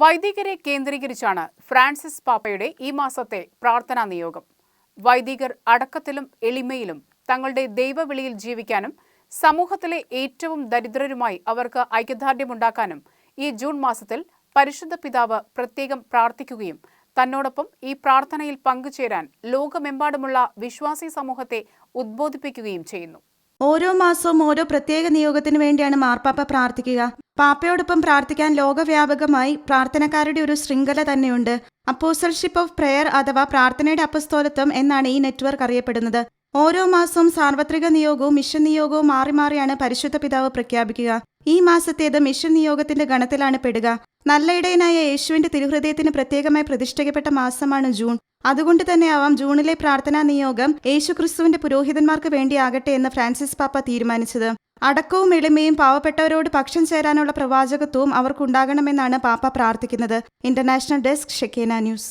വൈദികരെ കേന്ദ്രീകരിച്ചാണ് ഫ്രാൻസിസ് പാപ്പയുടെ ഈ മാസത്തെ പ്രാർത്ഥനാ നിയോഗം. വൈദികർ അടക്കത്തിലും എളിമയിലും തങ്ങളുടെ ദൈവവിളിയിൽ ജീവിക്കാനും സമൂഹത്തിലെ ഏറ്റവും ദരിദ്രരുമായി അവർക്ക് ഐക്യദാർഢ്യമുണ്ടാക്കാനും ഈ ജൂൺ മാസത്തിൽ പരിശുദ്ധ പിതാവ് പ്രത്യേകം പ്രാർത്ഥിക്കുകയും തന്നോടൊപ്പം ഈ പ്രാർത്ഥനയിൽ പങ്കുചേരാൻ ലോകമെമ്പാടുമുള്ള വിശ്വാസി സമൂഹത്തെ ഉദ്ബോധിപ്പിക്കുകയും ചെയ്യുന്നു. ഓരോ മാസവും ഓരോ പ്രത്യേക നിയോഗത്തിനു വേണ്ടിയാണ് മാർപ്പാപ്പ പ്രാർത്ഥിക്കുക. പാപ്പയോടൊപ്പം പ്രാർത്ഥിക്കാൻ ലോകവ്യാപകമായി പ്രാർത്ഥനക്കാരുടെ ഒരു ശൃംഖല തന്നെയുണ്ട്. അപ്പോസൽഷിപ്പ് ഓഫ് പ്രെയർ അഥവാ പ്രാർത്ഥനയുടെ അപ്പസ്തോലത്വം എന്നാണ് ഈ നെറ്റ്വർക്ക് അറിയപ്പെടുന്നത്. ഓരോ മാസവും സാർവത്രിക നിയോഗവും മിഷൻ നിയോഗവും മാറി മാറിയാണ് പരിശുദ്ധ പിതാവ് പ്രഖ്യാപിക്കുക. ഈ മാസത്തേത് മിഷൻ നിയോഗത്തിന്റെ ഗണത്തിലാണ് പെടുക. നല്ല ഇടയനായ യേശുവിന്റെ തിരുഹൃദയത്തിന് പ്രത്യേകമായി പ്രതിഷ്ഠിക്കപ്പെട്ട മാസമാണ് ജൂൺ. അതുകൊണ്ട് തന്നെയാവാം ജൂണിലെ പ്രാർത്ഥനാ നിയോഗം യേശുക്രിസ്തുവിന്റെ പുരോഹിതന്മാർക്ക് വേണ്ടിയാകട്ടെ എന്ന് ഫ്രാൻസിസ് പാപ്പ തീരുമാനിച്ചത്. അടക്കവും എളിമയും പാവപ്പെട്ടവരോട് പക്ഷം ചേരാനുള്ള പ്രവാചകത്വവും അവർക്കുണ്ടാകണമെന്നാണ് പാപ്പ പ്രാർത്ഥിക്കുന്നത്. International desk Shekinah news.